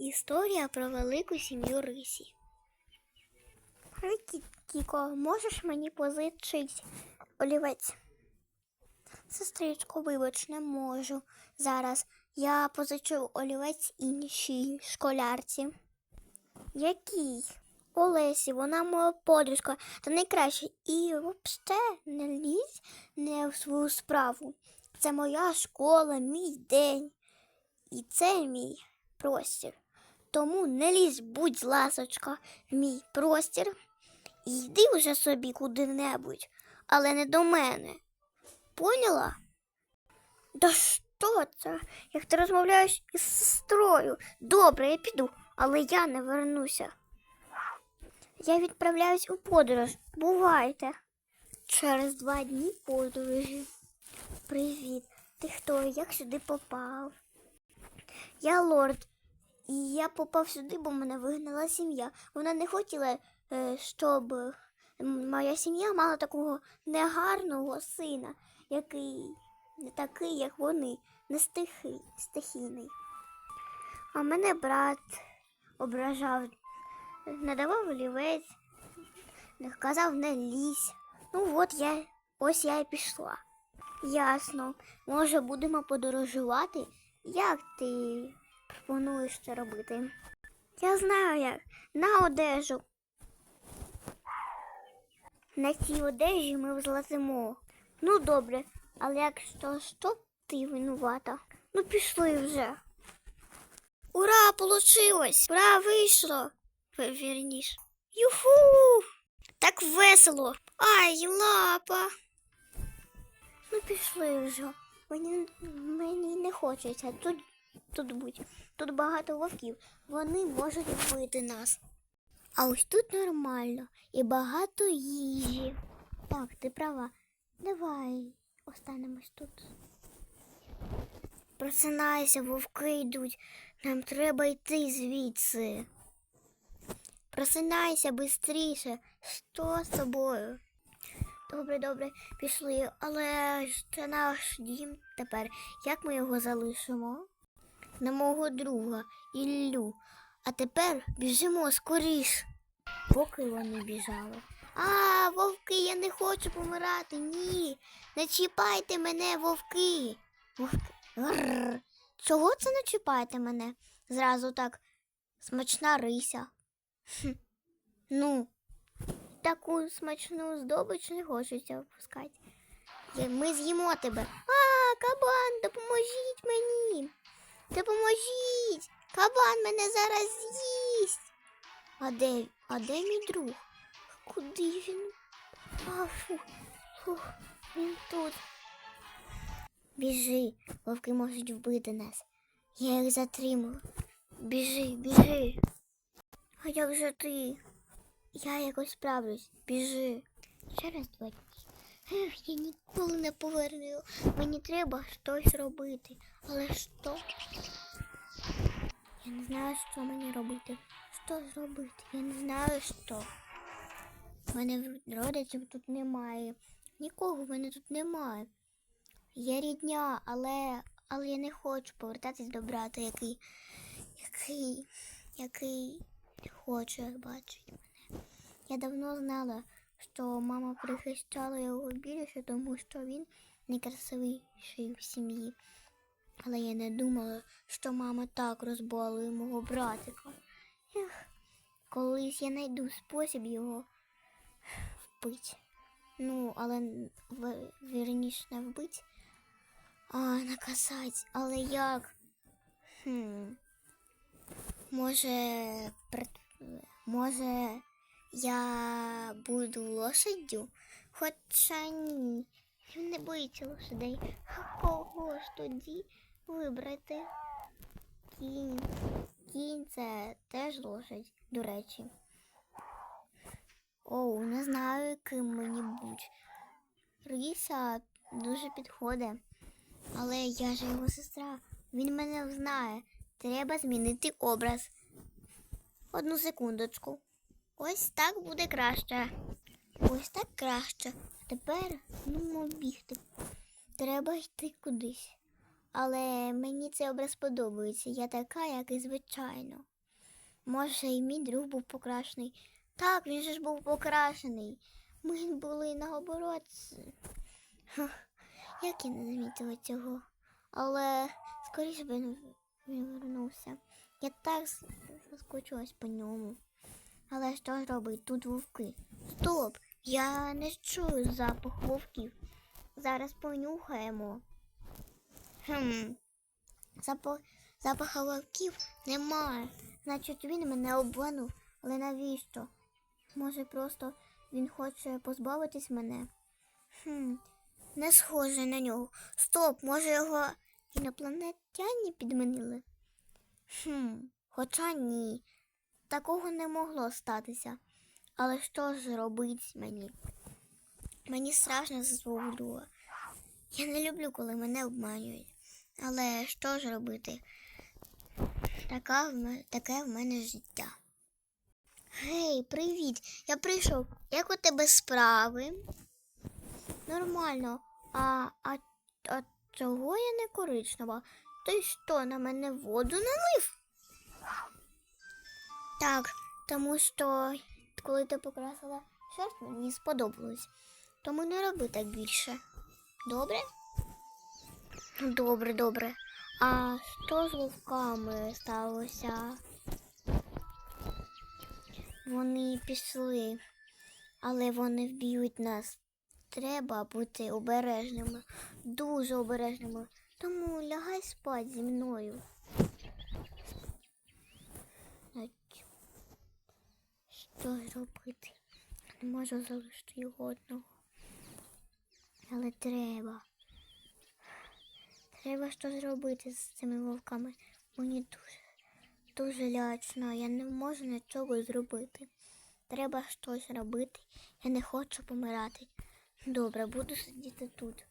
Історія про велику сім'ю Рисі. Привіт, Кіко, можеш мені позичити олівець? Сестричко, вибач, не можу. Зараз я позичу олівець іншій школярці. Який? Олесі, вона моя подружка та найкраща. І взагалі не лізь не в свою справу. Це моя школа, мій день. І це мій простір. Тому не лізь, будь ласочка, в мій простір. І йди вже собі куди-небудь, але не до мене. Поняла? Да що це? Як ти розмовляєш із сестрою? Добре, я піду, але я не вернуся. Я відправляюсь у подорож. Бувайте. Через два дні подорожі. Привіт. Ти хто? Як сюди попав? Я лорд. І я попав сюди, бо мене вигнала сім'я. Вона не хотіла, е, щоб моя сім'я мала такого негарного сина, який не такий, як вони, не стихи, стихійний. А мене брат ображав, не давав олівець, казав не лізь. Ну от я ось я і пішла. Ясно. Може, будемо подорожувати? Як ти пропонуєш це робити? Я знаю як. На одежу. На цій одежі ми злазимо. Ну, добре, але якщо що, ти винувата. Ну, пішли вже. Ура, получилось! Ура, вийшло! Ви- Вірніш. Юху! Так весело! Ай, лапа! Ну, пішли вже. Мені, мені не хочеться тут, тут бути. Тут багато вовків. Вони можуть вбити нас. А ось тут нормально і багато їжі. Так, ти права. Давай останемось тут. Просинайся, вовки йдуть. Нам треба йти звідси. Просинайся швидше. Що з тобою? Добре, добре, пішли, але ж це наш дім тепер. Як ми його залишимо? На мого друга Іллю. А тепер біжимо скоріш. Поки вони біжали. А, вовки, я не хочу помирати. Ні. Не чіпайте мене, вовки. Вовки. Гррр. Чого це не чіпайте мене? Зразу так смачна рися. Хм. Ну, таку смачну здобич не хочеться впускати. Ми з'їмо тебе. А, кабан, допоможіть мені. Допоможіть. Кабан мене зараз з'їсть. А де, а де мій друг? Куди він? А, фу, фу, він тут. Біжи, вовки можуть вбити нас. Я їх затримую. Біжи, біжи. А як же ти? Я якось справлюсь. Біжи. Через два дні. Я ніколи не поверну. Мені треба щось робити. Але що? Я не знаю, що мені робити. Що зробити? Я не знаю, що. У мене родичів тут немає. Нікого в мене тут немає. Є рідня, але, але я не хочу повертатись до брата, який, який, який хоче бачити мене. Я давно знала, що мама прихищала його більше, тому що він найкрасивіший в сім'ї. Але я не думала, що мама так розбалує мого братика. Ех, колись я знайду спосіб його вбити. Ну, але вірніше не вбити, а наказати. Але як? Хм. Може, пред- може, я буду лошаддю? Хоча ні. Він не боїться лошадей. Кого ж тоді вибрати? Кінь. Кінь це теж лошадь, до речі. Оу, не знаю, ким мені будь. Ріса дуже підходить. Але я ж його сестра. Він мене знає. Треба змінити образ. Одну секундочку. Ось так буде краще. Ось так краще. Тепер ну бігти. Треба йти кудись. Але мені цей образ подобається. Я така, як і звичайно. Може, і мій друг був покрашений. Так, він же ж був покрашений. Ми були наоборот. Ха, Як я не замітила цього. Але скоріше би він вернувся. Я так с- соскучилась по ньому. Але що ж робить? Тут вовки. Стоп! Я не чую запах вовків. Зараз понюхаємо. Хм. Запах, запаха вовків немає. Значить, він мене обманув. Але навіщо? Може, просто він хоче позбавитись мене? Хм, не схоже на нього. Стоп, може його інопланетяні підмінили? Хм, хоча ні. Такого не могло статися. Але що ж робить мені? Мені страшно за свого друга. Я не люблю, коли мене обманюють. Але що ж робити? Така в ме- таке в мене життя. Гей, привіт! Я прийшов. Як у тебе справи? Нормально. А, а, а чого я не коричнева? Ти що, на мене воду налив? Так, тому що коли ти покрасила шерсть, мені сподобалось. Тому не роби так більше. Добре? Добре, добре. А що з вовками сталося? Вони пішли, але вони вб'ють нас. Треба бути обережними, дуже обережними. Тому лягай спать зі мною. Що ж робити? Не можу залишити його одного. Але треба. Треба щось зробити з цими вовками. Мені дуже, дуже лячно. Я не можу нічого зробити. Треба щось робити. Я не хочу помирати. Добре, буду сидіти тут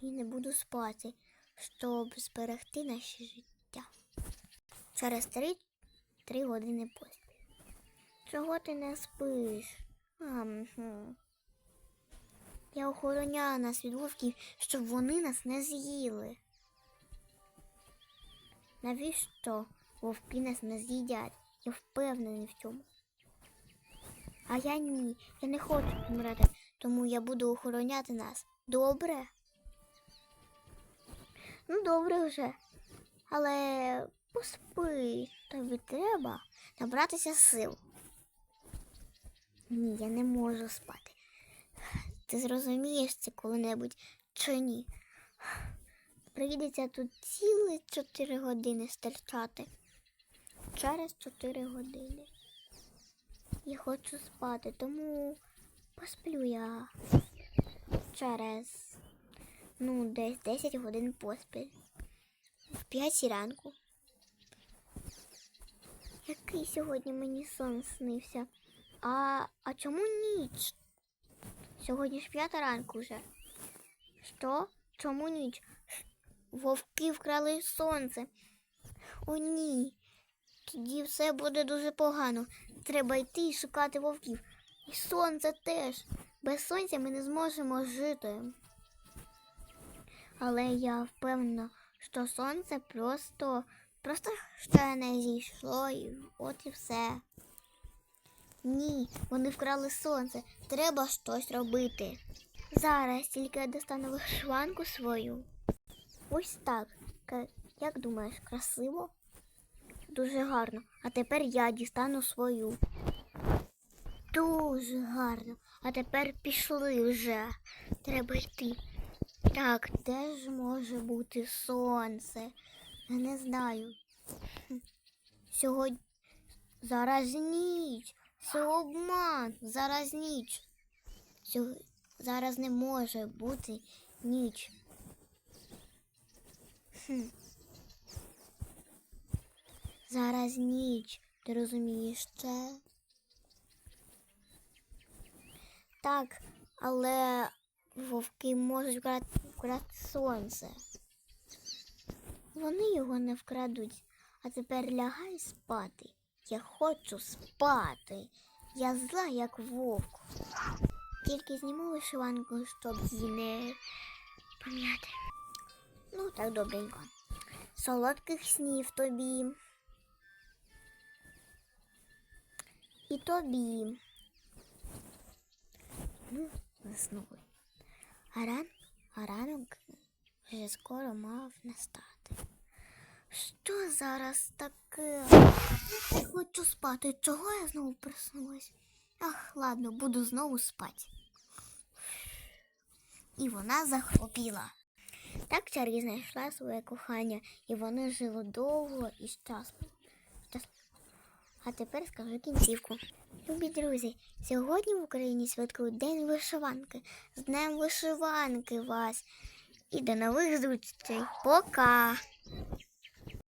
і не буду спати, щоб зберегти наше життя. Через три, три години поспіль. Чого ти не спиш? Ам-гм. Я охороняю нас від вовків, щоб вони нас не з'їли. Навіщо вовки нас не з'їдять? Я впевнений в цьому. А я ні, я не хочу помирати, тому я буду охороняти нас. Добре? Ну, добре вже. Але поспи, тобі треба набратися сил. Ні, я не можу спати. Ти зрозумієш це коли-небудь чи ні? Прийдеться тут цілі 4 години стерчати. Через 4 години. Я хочу спати, тому посплю я через ну, десь 10 годин поспіль. В 5 ранку. Який сьогодні мені сон снився? А, а чому ніч? Сьогодні ж п'ята ранку вже. Що? Чому ніч? Вовки вкрали сонце. О, ні. Тоді все буде дуже погано. Треба йти і шукати вовків. І сонце теж. Без сонця ми не зможемо жити. Але я впевнена, що сонце просто, просто ще не зійшло, і от і все. Ні, вони вкрали сонце. Треба щось робити. Зараз тільки я достану вишиванку свою. Ось так. Як думаєш, красиво? Дуже гарно. А тепер я дістану свою. Дуже гарно. А тепер пішли вже. Треба йти. Так, де ж може бути сонце? Я не знаю. Сьогодні зараз ніч. Це обман. Зараз ніч. Зараз не може бути ніч. Хм. Зараз ніч. Ти розумієш це? Так, але вовки можуть вкрати, вкрати сонце. Вони його не вкрадуть. А тепер лягай спати. Я хочу спати. Я зла, як вовк. Тільки зніму вишиванку, щоб її не пам'ятати. Ну, так добренько. Солодких снів тобі. І тобі. Ну, заснули. А, ран... а ранок вже скоро мав настати. Що зараз таке? Хочу спати. Чого я знову проснулась? Ах, ладно, буду знову спати. І вона захопіла. Так Чарі знайшла своє кохання, і вони жили довго і щасно. А тепер скажу кінцівку. Любі друзі, сьогодні в Україні святкують День вишиванки. З Днем вишиванки вас! І до нових зустрічей. Пока!